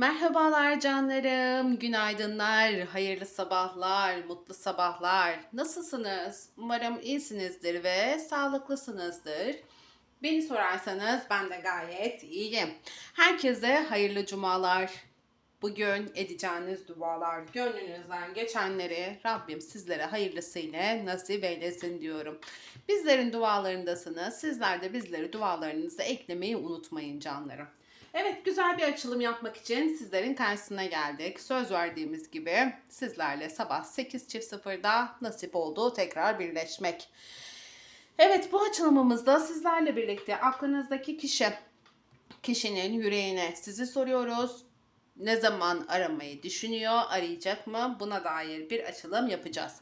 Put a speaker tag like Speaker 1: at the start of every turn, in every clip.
Speaker 1: Merhabalar canlarım, günaydınlar, hayırlı sabahlar, mutlu sabahlar. Nasılsınız? Umarım iyisinizdir ve sağlıklısınızdır. Beni sorarsanız ben de gayet iyiyim. Herkese hayırlı cumalar. Bugün edeceğiniz dualar, gönlünüzden geçenleri Rabbim sizlere hayırlısıyla nasip eylesin diyorum. Bizlerin dualarındasınız. Sizler de bizleri dualarınıza eklemeyi unutmayın canlarım. Evet güzel bir açılım yapmak için sizlerin karşısına geldik. Söz verdiğimiz gibi sizlerle sabah 8.00'da nasip oldu tekrar birleşmek. Evet bu açılımımızda sizlerle birlikte aklınızdaki kişi, kişinin yüreğine sizi soruyoruz. Ne zaman aramayı düşünüyor, arayacak mı? Buna dair bir açılım yapacağız.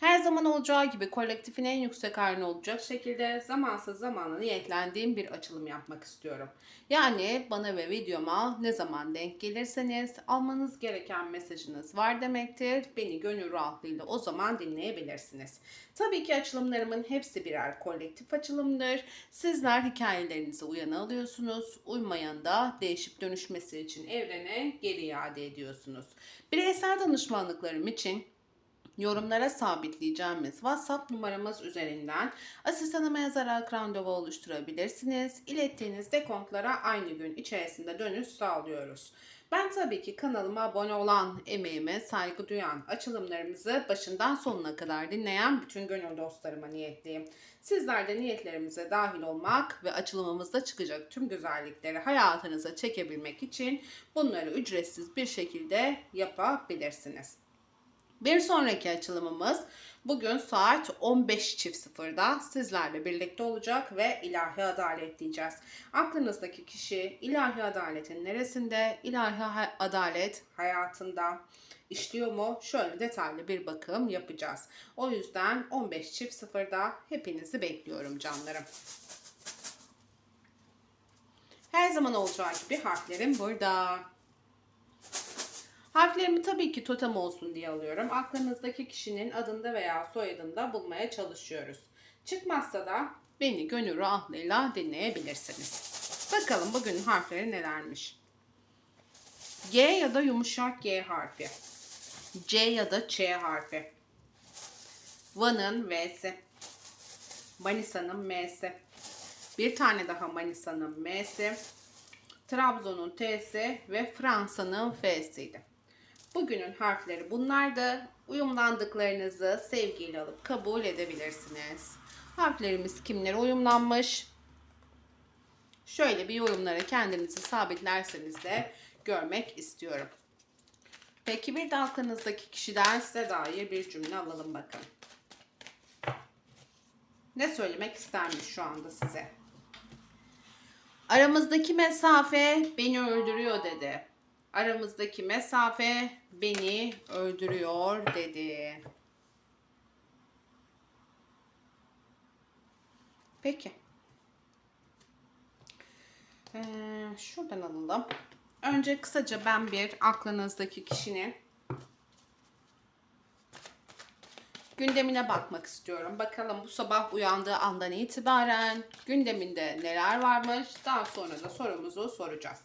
Speaker 1: Her zaman olacağı gibi kolektifin en yüksek halini olacak şekilde zamansız zamana niyetlendiğim bir açılım yapmak istiyorum. Yani bana ve videoma ne zaman denk gelirseniz almanız gereken mesajınız var demektir. Beni gönül rahatlığıyla o zaman dinleyebilirsiniz. Tabii ki açılımlarımın hepsi birer kolektif açılımdır. Sizler hikayelerinizi uyana alıyorsunuz. Uymayan da değişip dönüşmesi için evrene geri iade ediyorsunuz. Bireysel danışmanlıklarım için yorumlara sabitleyeceğimiz WhatsApp numaramız üzerinden asistanıma yazarak randevu oluşturabilirsiniz. İlettiğiniz dekontlara aynı gün içerisinde dönüş sağlıyoruz. Ben tabii ki kanalıma abone olan, emeğime saygı duyan, açılımlarımızı başından sonuna kadar dinleyen bütün gönül dostlarıma niyetliyim. Sizler de niyetlerimize dahil olmak ve açılımımızda çıkacak tüm güzellikleri hayatınıza çekebilmek için bunları ücretsiz bir şekilde yapabilirsiniz. Bir sonraki açılımımız bugün saat 15.00'da sizlerle birlikte olacak ve ilahi adalet diyeceğiz. Aklınızdaki kişi ilahi adaletin neresinde, ilahi adalet hayatında işliyor mu? Şöyle detaylı bir bakım yapacağız. O yüzden 15.00'da hepinizi bekliyorum canlarım. Her zaman olacağı gibi harflerim burada. Harflerimi tabii ki totem olsun diye alıyorum. Aklınızdaki kişinin adında veya soyadında bulmaya çalışıyoruz. Çıkmazsa da beni gönül rahatlığıyla dinleyebilirsiniz. Bakalım bugün harfleri nelermiş. G ya da yumuşak G harfi. C ya da Ç harfi. Van'ın V'si. Manisa'nın M'si. Bir tane daha Manisa'nın M'si. Trabzon'un T'si ve Fransa'nın F'siydi. Bugünün harfleri bunlardı. Uyumlandıklarınızı sevgiyle alıp kabul edebilirsiniz. Harflerimiz kimlere uyumlanmış? Şöyle bir yorumlara kendinizi sabitlerseniz de görmek istiyorum. Peki bir de kişiden size dair bir cümle alalım bakalım. Ne söylemek istermiş şu anda size? Aramızdaki mesafe beni öldürüyor dedi. Aramızdaki mesafe beni öldürüyor dedi. Peki. Ee, şuradan alalım. Önce kısaca ben bir aklınızdaki kişinin gündemine bakmak istiyorum. Bakalım bu sabah uyandığı andan itibaren gündeminde neler varmış. Daha sonra da sorumuzu soracağız.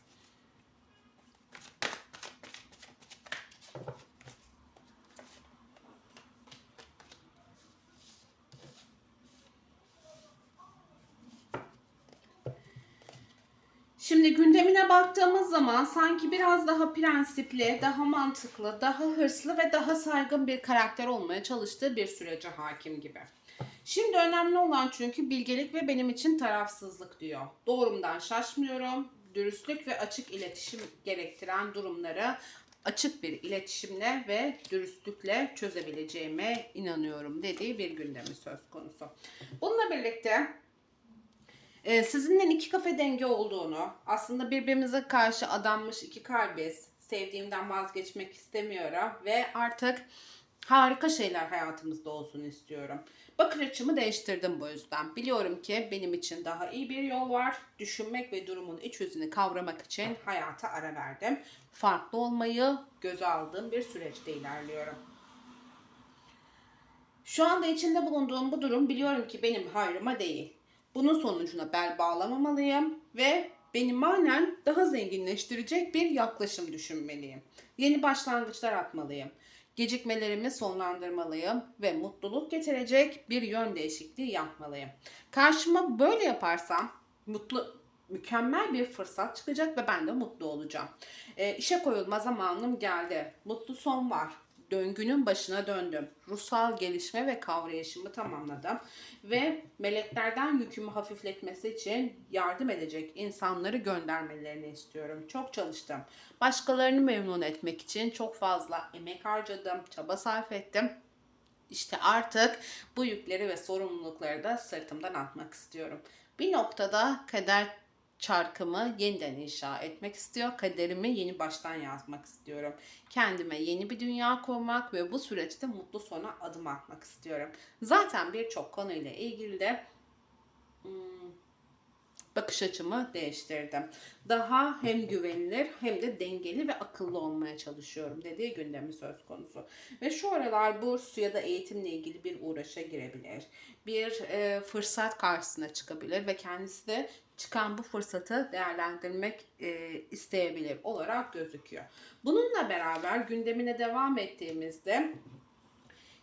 Speaker 1: Şimdi gündemine baktığımız zaman sanki biraz daha prensipli, daha mantıklı, daha hırslı ve daha saygın bir karakter olmaya çalıştığı bir sürece hakim gibi. Şimdi önemli olan çünkü bilgelik ve benim için tarafsızlık diyor. Doğrumdan şaşmıyorum. Dürüstlük ve açık iletişim gerektiren durumları açık bir iletişimle ve dürüstlükle çözebileceğime inanıyorum dediği bir gündemi söz konusu. Bununla birlikte ee, sizinle iki kafe denge olduğunu, aslında birbirimize karşı adanmış iki kalbiz, sevdiğimden vazgeçmek istemiyorum ve artık harika şeyler hayatımızda olsun istiyorum. Bakış açımı değiştirdim bu yüzden. Biliyorum ki benim için daha iyi bir yol var. Düşünmek ve durumun iç yüzünü kavramak için hayata ara verdim. Farklı olmayı göze aldığım bir süreçte ilerliyorum. Şu anda içinde bulunduğum bu durum biliyorum ki benim hayrıma değil. Bunun sonucuna bel bağlamamalıyım ve beni manen daha zenginleştirecek bir yaklaşım düşünmeliyim. Yeni başlangıçlar atmalıyım. Gecikmelerimi sonlandırmalıyım ve mutluluk getirecek bir yön değişikliği yapmalıyım. Karşıma böyle yaparsam mutlu mükemmel bir fırsat çıkacak ve ben de mutlu olacağım. E, işe koyulma zamanım geldi. Mutlu son var. Döngünün başına döndüm. Ruhsal gelişme ve kavrayışımı tamamladım. Ve meleklerden yükümü hafifletmesi için yardım edecek insanları göndermelerini istiyorum. Çok çalıştım. Başkalarını memnun etmek için çok fazla emek harcadım, çaba sarf ettim. İşte artık bu yükleri ve sorumlulukları da sırtımdan atmak istiyorum. Bir noktada kader çarkımı yeniden inşa etmek istiyor. Kaderimi yeni baştan yazmak istiyorum. Kendime yeni bir dünya kurmak ve bu süreçte mutlu sona adım atmak istiyorum. Zaten birçok konuyla ilgili de hmm, bakış açımı değiştirdim. Daha hem güvenilir hem de dengeli ve akıllı olmaya çalışıyorum dediği gündemi söz konusu. Ve şu aralar burs ya da eğitimle ilgili bir uğraşa girebilir. Bir e, fırsat karşısına çıkabilir ve kendisi de çıkan bu fırsatı değerlendirmek e, isteyebilir olarak gözüküyor. Bununla beraber gündemine devam ettiğimizde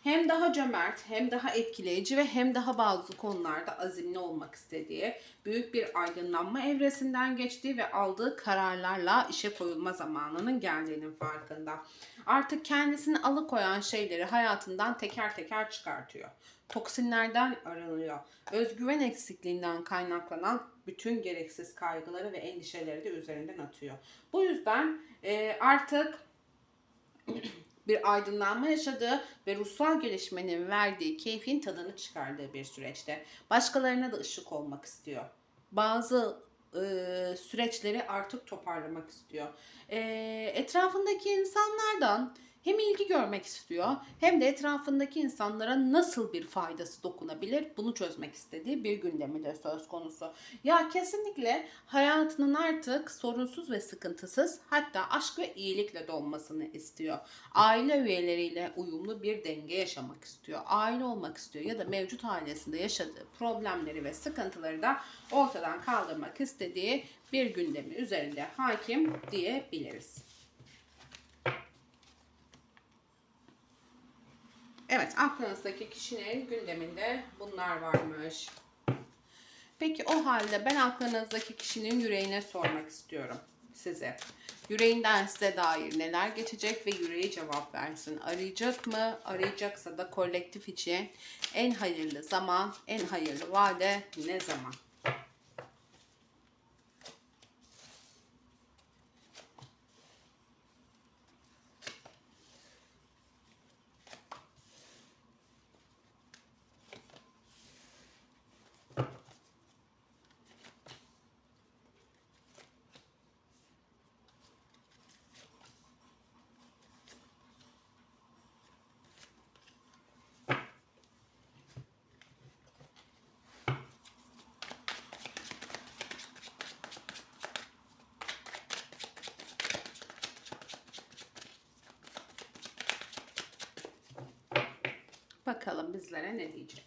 Speaker 1: hem daha cömert, hem daha etkileyici ve hem daha bazı konularda azimli olmak istediği, büyük bir aydınlanma evresinden geçtiği ve aldığı kararlarla işe koyulma zamanının geldiğinin farkında. Artık kendisini alıkoyan şeyleri hayatından teker teker çıkartıyor. Toksinlerden arınıyor. Özgüven eksikliğinden kaynaklanan bütün gereksiz kaygıları ve endişeleri de üzerinden atıyor. Bu yüzden e, artık bir aydınlanma yaşadığı ve ruhsal gelişmenin verdiği keyfin tadını çıkardığı bir süreçte. Başkalarına da ışık olmak istiyor. Bazı e, süreçleri artık toparlamak istiyor. E, etrafındaki insanlardan hem ilgi görmek istiyor hem de etrafındaki insanlara nasıl bir faydası dokunabilir bunu çözmek istediği bir gündemi de söz konusu. Ya kesinlikle hayatının artık sorunsuz ve sıkıntısız hatta aşk ve iyilikle dolmasını istiyor. Aile üyeleriyle uyumlu bir denge yaşamak istiyor. Aile olmak istiyor ya da mevcut ailesinde yaşadığı problemleri ve sıkıntıları da ortadan kaldırmak istediği bir gündemi üzerinde hakim diyebiliriz. Evet, aklınızdaki kişinin gündeminde bunlar varmış. Peki o halde ben aklınızdaki kişinin yüreğine sormak istiyorum size. Yüreğinden size dair neler geçecek ve yüreği cevap versin. Arayacak mı? Arayacaksa da kolektif için en hayırlı zaman, en hayırlı vade ne zaman? Bakalım bizlere ne diyecek.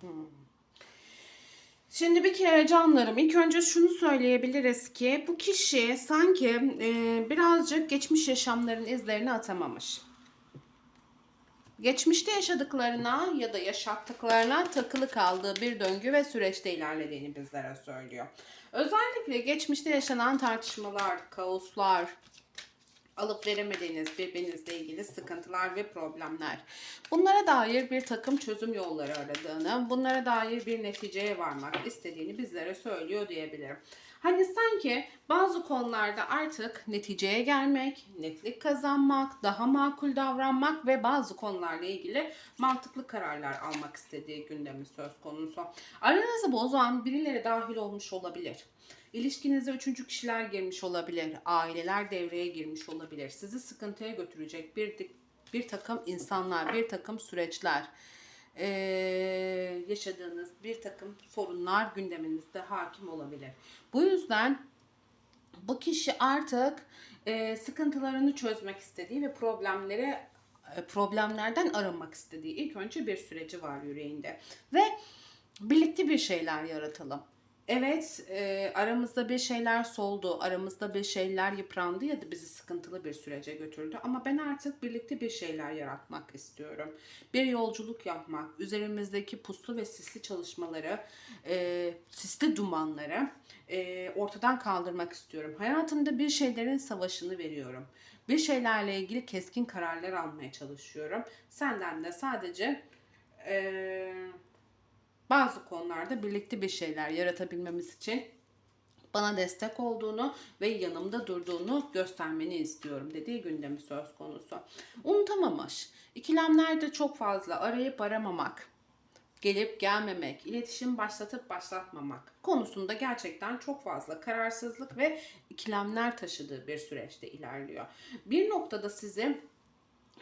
Speaker 1: Hmm. Şimdi bir kere canlarım ilk önce şunu söyleyebiliriz ki bu kişi sanki e, birazcık geçmiş yaşamların izlerini atamamış geçmişte yaşadıklarına ya da yaşattıklarına takılı kaldığı bir döngü ve süreçte ilerlediğini bizlere söylüyor. Özellikle geçmişte yaşanan tartışmalar, kaoslar, alıp veremediğiniz birbirinizle ilgili sıkıntılar ve problemler. Bunlara dair bir takım çözüm yolları aradığını, bunlara dair bir neticeye varmak istediğini bizlere söylüyor diyebilirim. Hani sanki bazı konularda artık neticeye gelmek, netlik kazanmak, daha makul davranmak ve bazı konularla ilgili mantıklı kararlar almak istediği gündemi söz konusu. Aranızı bozan birileri dahil olmuş olabilir. İlişkinize üçüncü kişiler girmiş olabilir. Aileler devreye girmiş olabilir. Sizi sıkıntıya götürecek bir bir takım insanlar, bir takım süreçler e, yaşadığınız bir takım sorunlar gündeminizde hakim olabilir. Bu yüzden bu kişi artık e, sıkıntılarını çözmek istediği ve problemlere problemlerden arınmak istediği ilk önce bir süreci var yüreğinde ve birlikte bir şeyler yaratalım. Evet, e, aramızda bir şeyler soldu, aramızda bir şeyler yıprandı ya da bizi sıkıntılı bir sürece götürdü. Ama ben artık birlikte bir şeyler yaratmak istiyorum. Bir yolculuk yapmak, üzerimizdeki puslu ve sisli çalışmaları, e, sisli dumanları e, ortadan kaldırmak istiyorum. Hayatımda bir şeylerin savaşını veriyorum. Bir şeylerle ilgili keskin kararlar almaya çalışıyorum. Senden de sadece... E, bazı konularda birlikte bir şeyler yaratabilmemiz için bana destek olduğunu ve yanımda durduğunu göstermeni istiyorum dediği gündemi söz konusu. Unutamamış. İkilemlerde çok fazla arayıp aramamak, gelip gelmemek, iletişim başlatıp başlatmamak konusunda gerçekten çok fazla kararsızlık ve ikilemler taşıdığı bir süreçte ilerliyor. Bir noktada sizi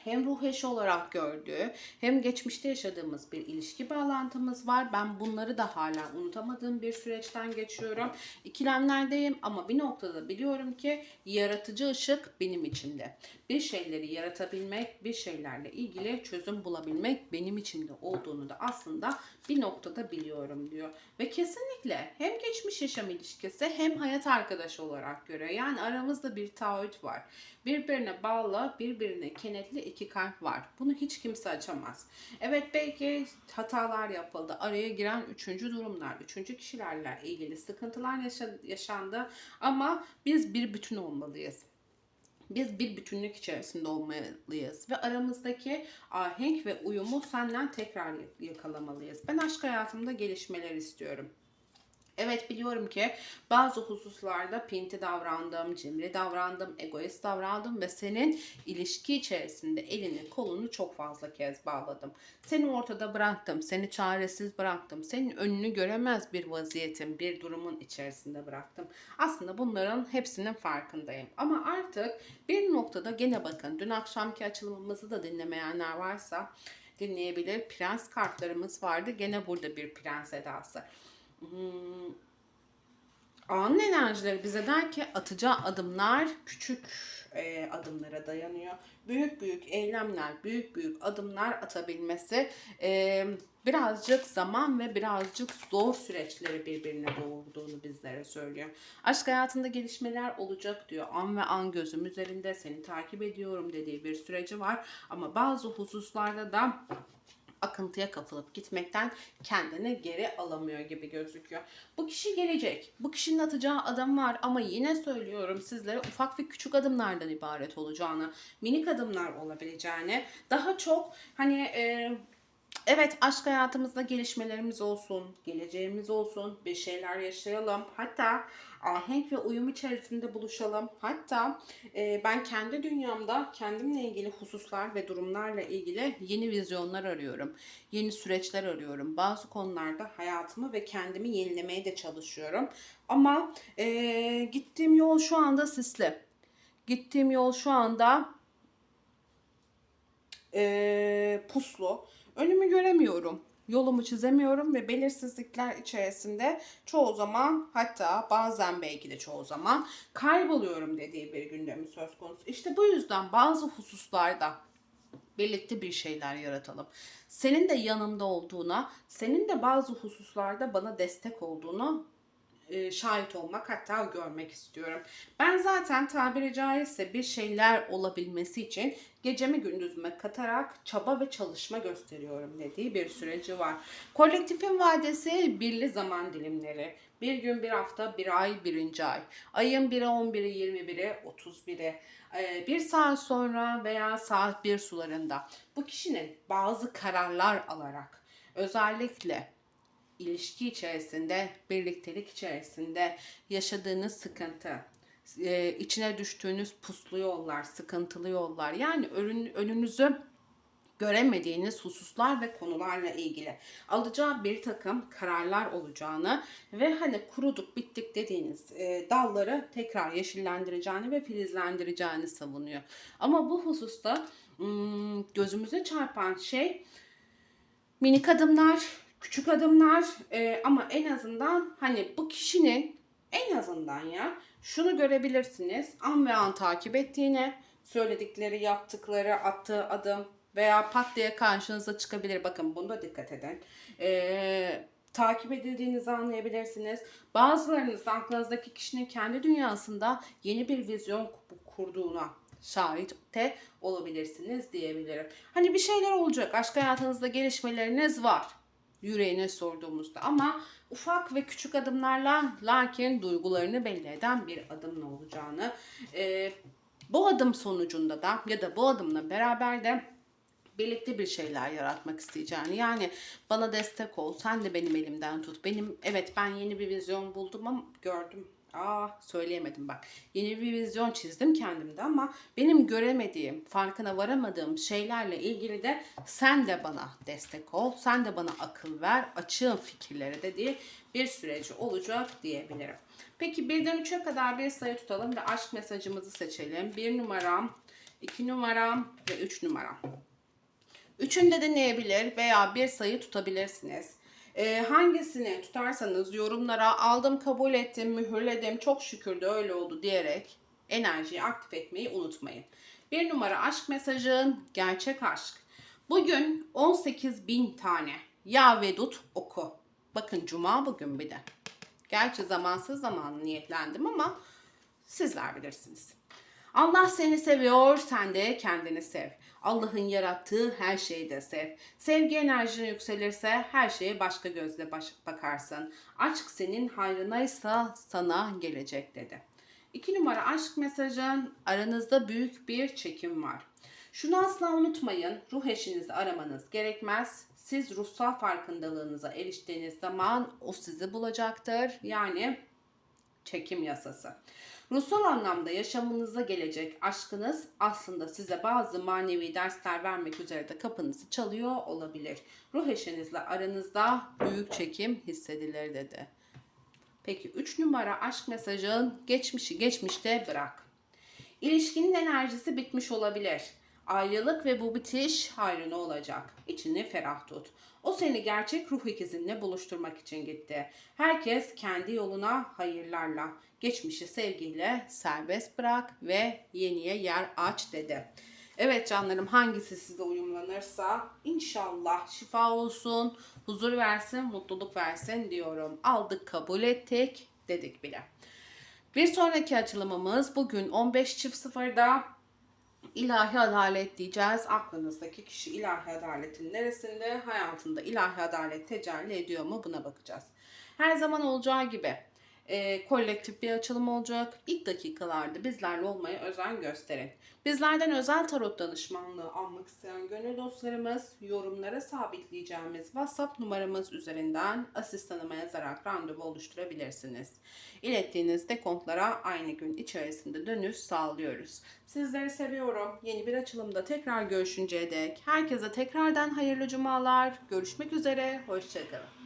Speaker 1: hem ruh eşi olarak gördüğü hem geçmişte yaşadığımız bir ilişki bağlantımız var. Ben bunları da hala unutamadığım bir süreçten geçiyorum. İkilemlerdeyim ama bir noktada biliyorum ki yaratıcı ışık benim içimde. Bir şeyleri yaratabilmek, bir şeylerle ilgili çözüm bulabilmek benim içimde olduğunu da aslında bir noktada biliyorum diyor. Ve kesinlikle hem geçmiş yaşam ilişkisi hem hayat arkadaşı olarak görüyor. Yani aramızda bir taahhüt var. Birbirine bağlı, birbirine kenetli iki kalp var. Bunu hiç kimse açamaz. Evet belki hatalar yapıldı. Araya giren üçüncü durumlar, üçüncü kişilerle ilgili sıkıntılar yaşandı. Ama biz bir bütün olmalıyız. Biz bir bütünlük içerisinde olmalıyız ve aramızdaki ahenk ve uyumu senden tekrar yakalamalıyız. Ben aşk hayatımda gelişmeler istiyorum. Evet biliyorum ki bazı hususlarda pinti davrandım, cimri davrandım, egoist davrandım ve senin ilişki içerisinde elini kolunu çok fazla kez bağladım. Seni ortada bıraktım, seni çaresiz bıraktım, senin önünü göremez bir vaziyetin, bir durumun içerisinde bıraktım. Aslında bunların hepsinin farkındayım. Ama artık bir noktada gene bakın dün akşamki açılımımızı da dinlemeyenler varsa dinleyebilir. Prens kartlarımız vardı. Gene burada bir prens edası hmm, anın enerjileri bize der ki atacağı adımlar küçük e, adımlara dayanıyor. Büyük büyük eylemler, büyük büyük adımlar atabilmesi e, birazcık zaman ve birazcık zor süreçleri birbirine doğurduğunu bizlere söylüyor. Aşk hayatında gelişmeler olacak diyor. An ve an gözüm üzerinde seni takip ediyorum dediği bir süreci var. Ama bazı hususlarda da akıntıya kapılıp gitmekten kendini geri alamıyor gibi gözüküyor. Bu kişi gelecek. Bu kişinin atacağı adım var ama yine söylüyorum sizlere ufak ve küçük adımlardan ibaret olacağını, minik adımlar olabileceğini, daha çok hani e, Evet aşk hayatımızda gelişmelerimiz olsun, geleceğimiz olsun, bir şeyler yaşayalım. Hatta ahenk ve uyum içerisinde buluşalım. Hatta e, ben kendi dünyamda kendimle ilgili hususlar ve durumlarla ilgili yeni vizyonlar arıyorum. Yeni süreçler arıyorum. Bazı konularda hayatımı ve kendimi yenilemeye de çalışıyorum. Ama e, gittiğim yol şu anda sisli. Gittiğim yol şu anda e, puslu. Önümü göremiyorum. Yolumu çizemiyorum ve belirsizlikler içerisinde çoğu zaman hatta bazen belki de çoğu zaman kayboluyorum dediği bir gündemi söz konusu. İşte bu yüzden bazı hususlarda birlikte bir şeyler yaratalım. Senin de yanımda olduğuna, senin de bazı hususlarda bana destek olduğunu e, şahit olmak hatta görmek istiyorum. Ben zaten tabiri caizse bir şeyler olabilmesi için gecemi gündüzüme katarak çaba ve çalışma gösteriyorum dediği bir süreci var. Kolektifin vadesi birli zaman dilimleri. Bir gün, bir hafta, bir ay, birinci ay. Ayın 1'i, 11'i, 21'i, 31'i. Bir saat sonra veya saat 1 sularında bu kişinin bazı kararlar alarak özellikle ilişki içerisinde, birliktelik içerisinde yaşadığınız sıkıntı, e, içine düştüğünüz puslu yollar, sıkıntılı yollar yani önün, önünüzü göremediğiniz hususlar ve konularla ilgili alacağı bir takım kararlar olacağını ve hani kuruduk bittik dediğiniz e, dalları tekrar yeşillendireceğini ve filizlendireceğini savunuyor. Ama bu hususta hmm, gözümüze çarpan şey minik adımlar, küçük adımlar e, ama en azından hani bu kişinin en azından ya şunu görebilirsiniz. An ve an takip ettiğini, söyledikleri, yaptıkları, attığı adım veya pat diye karşınıza çıkabilir. Bakın bunda dikkat edin. Ee, takip edildiğinizi anlayabilirsiniz. Bazılarınız da aklınızdaki kişinin kendi dünyasında yeni bir vizyon kurduğuna şahit de olabilirsiniz diyebilirim. Hani bir şeyler olacak. Aşk hayatınızda gelişmeleriniz var. Yüreğine sorduğumuzda. Ama ufak ve küçük adımlarla lakin duygularını belli eden bir adımla olacağını e, bu adım sonucunda da ya da bu adımla beraber de birlikte bir şeyler yaratmak isteyeceğini yani bana destek ol sen de benim elimden tut benim evet ben yeni bir vizyon buldum ama gördüm Aa söyleyemedim bak. Yeni bir vizyon çizdim kendimde ama benim göremediğim, farkına varamadığım şeylerle ilgili de sen de bana destek ol, sen de bana akıl ver, açığım fikirlere dediği bir süreci olacak diyebilirim. Peki birden üçe kadar bir sayı tutalım ve aşk mesajımızı seçelim. Bir numaram, iki numaram ve üç numaram. Üçünde deneyebilir veya bir sayı tutabilirsiniz. Ee, hangisini tutarsanız yorumlara aldım, kabul ettim, mühürledim, çok şükür de öyle oldu diyerek enerjiyi aktif etmeyi unutmayın. Bir numara aşk mesajın gerçek aşk. Bugün 18 bin tane ya vedut oku. Bakın cuma bugün bir de. Gerçi zamansız zaman niyetlendim ama sizler bilirsiniz. Allah seni seviyor, sen de kendini sev. Allah'ın yarattığı her şeyi de sev. Sevgi enerjin yükselirse her şeye başka gözle baş- bakarsın. Aşk senin hayrınaysa sana gelecek dedi. İki numara aşk mesajın aranızda büyük bir çekim var. Şunu asla unutmayın, ruh eşinizi aramanız gerekmez. Siz ruhsal farkındalığınıza eriştiğiniz zaman o sizi bulacaktır. Yani çekim yasası. Ruhsal anlamda yaşamınıza gelecek aşkınız aslında size bazı manevi dersler vermek üzere de kapınızı çalıyor olabilir. Ruh eşinizle aranızda büyük çekim hissedilir dedi. Peki 3 numara aşk mesajın geçmişi geçmişte bırak. İlişkinin enerjisi bitmiş olabilir. Ayrılık ve bu bitiş hayrına olacak. İçini ferah tut. O seni gerçek ruh ikizinle buluşturmak için gitti. Herkes kendi yoluna hayırlarla, geçmişi sevgiyle serbest bırak ve yeniye yer aç dedi. Evet canlarım hangisi size uyumlanırsa inşallah şifa olsun, huzur versin, mutluluk versin diyorum. Aldık kabul ettik dedik bile. Bir sonraki açılımımız bugün 15 çift sıfırda ilahi adalet diyeceğiz. Aklınızdaki kişi ilahi adaletin neresinde? Hayatında ilahi adalet tecelli ediyor mu? Buna bakacağız. Her zaman olacağı gibi e, kolektif bir açılım olacak. İlk dakikalarda bizlerle olmaya özen gösterin. Bizlerden özel tarot danışmanlığı almak isteyen gönül dostlarımız yorumlara sabitleyeceğimiz WhatsApp numaramız üzerinden asistanıma yazarak randevu oluşturabilirsiniz. İlettiğiniz dekontlara aynı gün içerisinde dönüş sağlıyoruz. Sizleri seviyorum. Yeni bir açılımda tekrar görüşünceye dek herkese tekrardan hayırlı cumalar. Görüşmek üzere. Hoşçakalın.